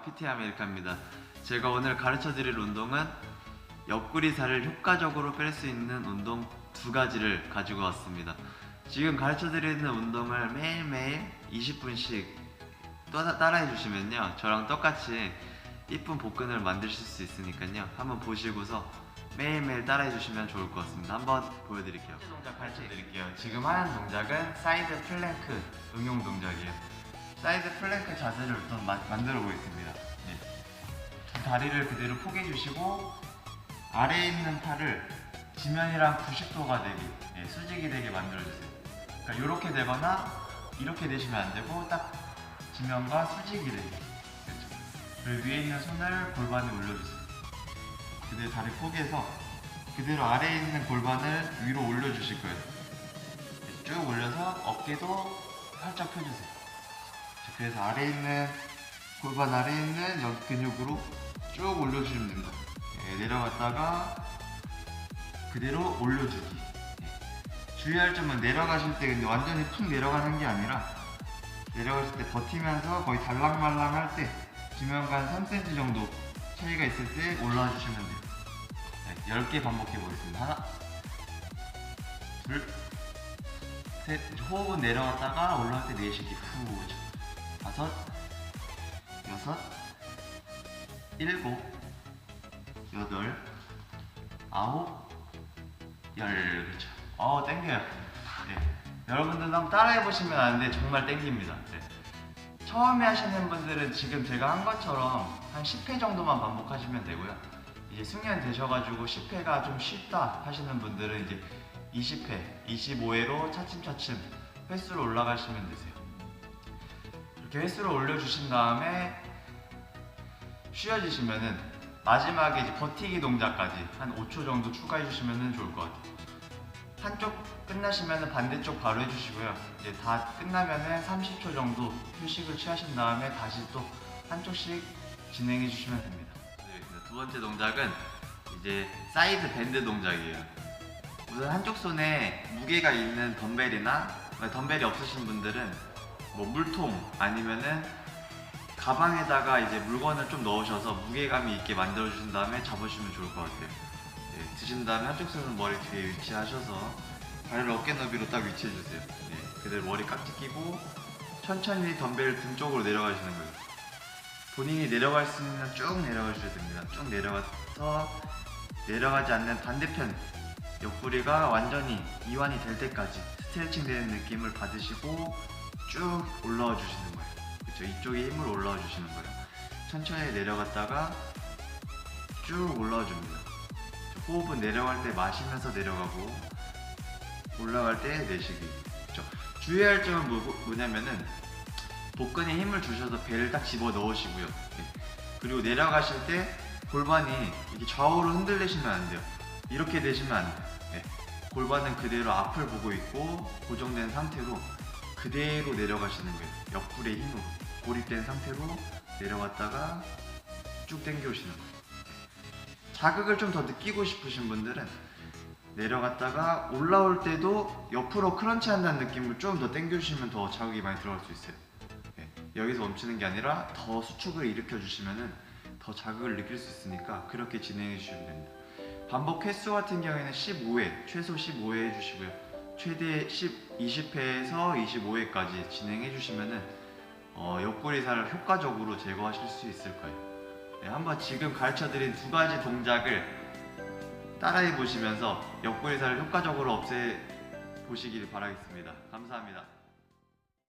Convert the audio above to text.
PT 아메리카입니다. 제가 오늘 가르쳐 드릴 운동은 옆구리살을 효과적으로 뺄 수 있는 운동 두 가지를 가지고 왔습니다. 지금 가르쳐 드리는 운동을 매일매일 20분씩 따라해 주시면요. 저랑 똑같이 이쁜 복근을 만드실 수 있으니까요. 한번 보시고서 매일매일 따라해 주시면 좋을 것 같습니다. 한번 보여드릴게요. 동작 가르쳐 드릴게요. 지금 하는 동작은 사이드 플랭크 응용 동작이에요. 사이드 플랭크 자세를 우선 마- 만들어 보겠습니다. 네. 두 다리를 그대로 포개 주시고 아래에 있는 팔을 지면이랑 90도가 되게 네, 수직이 되게 만들어 주세요. 그러니까 이렇게 되거나 이렇게 되시면 안 되고 딱 지면과 수직이 되게. 그렇죠. 그리고 위에 있는 손을 골반에 올려주세요. 그대로 다리 포개서 그대로 아래에 있는 골반을 위로 올려주실 거예요. 네, 쭉 올려서 어깨도 살짝 펴주세요. 자, 그래서 아래에 있는 골반 아래에 있는 여기 근육으로 쭉 올려주시면 됩니다. 네, 내려갔다가 그대로 올려주기. 네. 주의할 점은 내려가실 때 근데 완전히 푹 내려가는 게 아니라 내려갔을 때 버티면서 거의 달랑말랑 할 때 지면과 한 3cm 정도 차이가 있을 때 올라와 주시면 돼요. 네, 10개 반복해 보겠습니다. 하나, 둘, 셋. 호흡은 내려갔다가 올라갈 때 내쉬기 후. 다섯, 여섯, 일곱, 여덟, 아홉, 열. 그렇죠. 어, 땡겨요. 네. 여러분들도 한번 따라해 보시면 아는데 정말 땡깁니다. 네. 처음에 하시는 분들은 지금 제가 한 것처럼 한 10회 정도만 반복하시면 되고요. 이제 숙련 되셔가지고 10회가 좀 쉽다 하시는 분들은 이제 20회, 25회로 차츰차츰 횟수를 올라가시면 되세요. 횟수를 올려주신 다음에 쉬어지시면은 마지막에 이제 버티기 동작까지 한 5초 정도 추가해 주시면 좋을 것 같아요. 한쪽 끝나시면 반대쪽 바로 해주시고요. 이제 다 끝나면은 30초 정도 휴식을 취하신 다음에 다시 또 한쪽씩 진행해 주시면 됩니다. 두 번째 동작은 이제 사이드 밴드 동작이에요. 우선 한쪽 손에 무게가 있는 덤벨이나 덤벨이 없으신 분들은 뭐 물통 아니면은 가방에다가 이제 물건을 좀 넣으셔서 무게감이 있게 만들어 주신 다음에 잡으시면 좋을 것 같아요. 네, 드신 다음에 한쪽 손은 머리 뒤에 위치하셔서 발을 어깨 너비로 딱 위치해 주세요. 네, 그대로 머리 깍지 끼고 천천히 덤벨 등 쪽으로 내려가시는 거예요. 본인이 내려갈 수 있는 쭉 내려가 주셔야 됩니다. 쭉 내려가서 내려가지 않는 반대편 옆구리가 완전히 이완이 될 때까지 스트레칭 되는 느낌을 받으시고 쭉 올라와 주시는 거예요. 그렇죠? 이쪽에 힘을 올라와 주시는 거예요. 천천히 내려갔다가 쭉 올라와 줍니다. 호흡은 내려갈 때 마시면서 내려가고 올라갈 때 내쉬기. 그렇죠? 주의할 점은 뭐, 뭐냐면은 복근에 힘을 주셔서 배를 딱 집어 넣으시고요. 네. 그리고 내려가실 때 골반이 이렇게 좌우로 흔들리시면 안 돼요. 이렇게 되시면 안 돼요. 네. 골반은 그대로 앞을 보고 있고 고정된 상태로 그대로 내려가시는 거예요. 옆구리의 힘으로 고립된 상태로 내려갔다가 쭉 당겨 오시는 거예요. 자극을 좀 더 느끼고 싶으신 분들은 내려갔다가 올라올 때도 옆으로 크런치 한다는 느낌을 좀더 당겨주시면 더 자극이 많이 들어갈 수 있어요. 네, 여기서 멈추는 게 아니라 더 수축을 일으켜 주시면은 더 자극을 느낄 수 있으니까 그렇게 진행해 주시면 됩니다. 반복 횟수 같은 경우에는 15회, 최소 15회 해주시고요. 최대 10, 20회에서 25회까지 진행해 주시면은 어, 옆구리살을 효과적으로 제거하실 수 있을 거예요. 네, 한번 지금 가르쳐드린 두 가지 동작을 따라해 보시면서 옆구리살을 효과적으로 없애 보시길 바라겠습니다. 감사합니다.